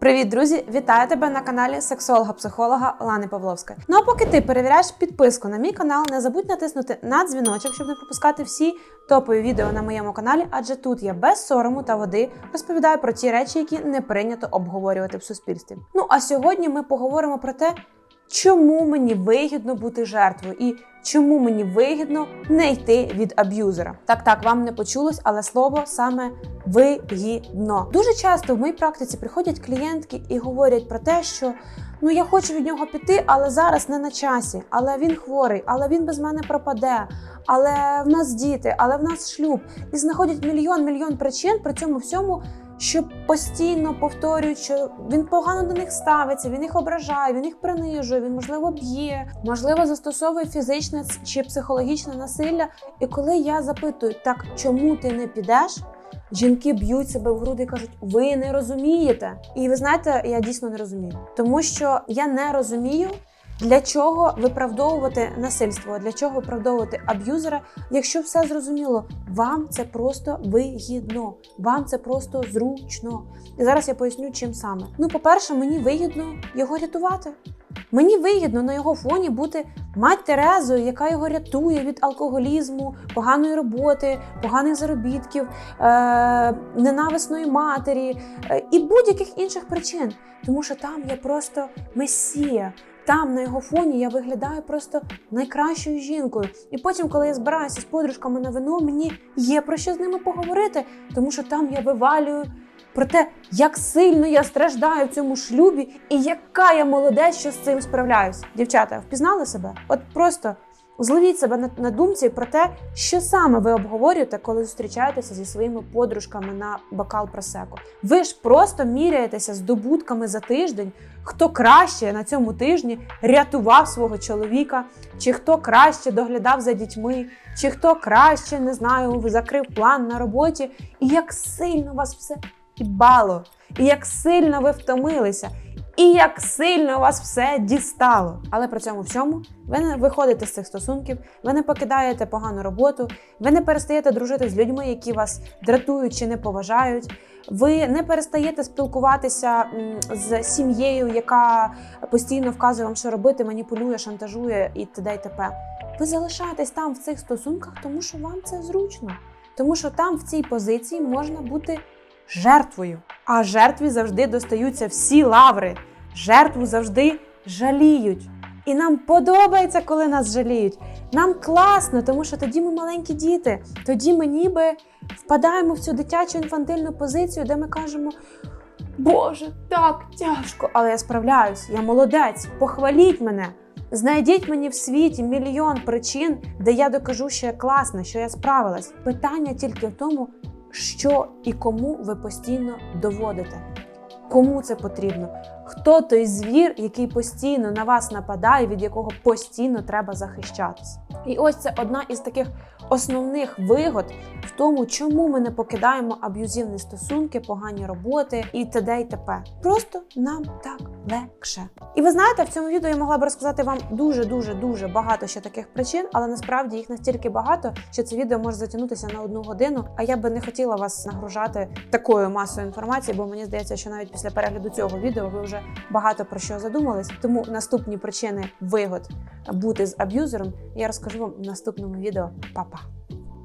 Привіт, друзі! Вітаю тебе на каналі сексолога-психолога Лани Павловська. Ну а поки ти перевіряєш підписку на мій канал, не забудь натиснути на дзвіночок, щоб не пропускати всі топові відео на моєму каналі, адже тут я без сорому та води розповідаю про ті речі, які не прийнято обговорювати в суспільстві. Ну а сьогодні ми поговоримо про те, чому мені вигідно бути жертвою і чому мені вигідно не йти від аб'юзера. Так, так, вам не почулось, але слово саме вигідно. Дуже часто в моїй практиці приходять клієнтки і говорять про те, що ну я хочу від нього піти, але зараз не на часі. Але він хворий, але він без мене пропаде. Але в нас діти, але в нас шлюб. І знаходять мільйон мільйон причин при цьому всьому. Що постійно повторюють, що він погано до них ставиться, він їх ображає, він їх принижує, він можливо б'є, можливо, застосовує фізичне чи психологічне насилля. І коли я запитую, так чому ти не підеш? Жінки б'ють себе в груди і кажуть, ви не розумієте. І ви знаєте, я дійсно не розумію, тому що я не розумію. Для чого виправдовувати насильство? Для чого виправдовувати аб'юзера? Якщо все зрозуміло, вам це просто вигідно, вам це просто зручно. І зараз я поясню, чим саме. Ну, по-перше, мені вигідно його рятувати. Мені вигідно на його фоні бути мать Терезою, яка його рятує від алкоголізму, поганої роботи, поганих заробітків, е- ненависної матері е- і будь-яких інших причин. Тому що там я просто месія. Там на його фоні я виглядаю просто найкращою жінкою. І потім, коли я збираюся з подружками на вино, мені є про що з ними поговорити, тому що там я вивалюю про те, як сильно я страждаю в цьому шлюбі, і яка я молодець, що з цим справляюсь. Дівчата, впізнали себе? От просто зловіть себе на, думці про те, що саме ви обговорюєте, коли зустрічаєтеся зі своїми подружками на бокал просеко. Ви ж просто міряєтеся здобутками за тиждень, хто краще на цьому тижні рятував свого чоловіка, чи хто краще доглядав за дітьми, чи хто краще не знаю, закрив план на роботі, і як сильно вас все бало, і як сильно ви втомилися, і як сильно вас все дістало. Але при цьому всьому ви не виходите з цих стосунків, ви не покидаєте погану роботу, ви не перестаєте дружити з людьми, які вас дратують чи не поважають. Ви не перестаєте спілкуватися з сім'єю, яка постійно вказує вам, що робити, маніпулює, шантажує і т.д. і т.п. Ви залишаєтесь там в цих стосунках, тому що вам це зручно, тому що там в цій позиції можна бути жертвою. А жертві завжди достаються всі лаври. Жертву завжди жаліють. І нам подобається, коли нас жаліють. Нам класно, тому що тоді ми маленькі діти. Тоді ми ніби впадаємо в цю дитячу інфантильну позицію, де ми кажемо: Боже, так тяжко, але я справляюсь, я молодець, похваліть мене. Знайдіть мені в світі мільйон причин, де я докажу, що я класна, що я справилась. Питання тільки в тому, що і кому ви постійно доводите. Кому це потрібно? Хто той звір, який постійно на вас нападає, від якого постійно треба захищатись? І ось це одна із таких основних вигод в тому, чому ми не покидаємо аб'юзивні стосунки, погані роботи і т.д. і т.п. Просто нам так легше. І ви знаєте, в цьому відео я могла б розказати вам дуже дуже дуже багато ще таких причин, але насправді їх настільки багато, що це відео може затягнутися на одну годину. А я би не хотіла вас нагружати такою масою інформації, бо мені здається, що навіть після перегляду цього відео ви вже багато про що задумались. Тому наступні причини вигод бути з аб'юзером я розкажу вам в наступному відео. Па-па!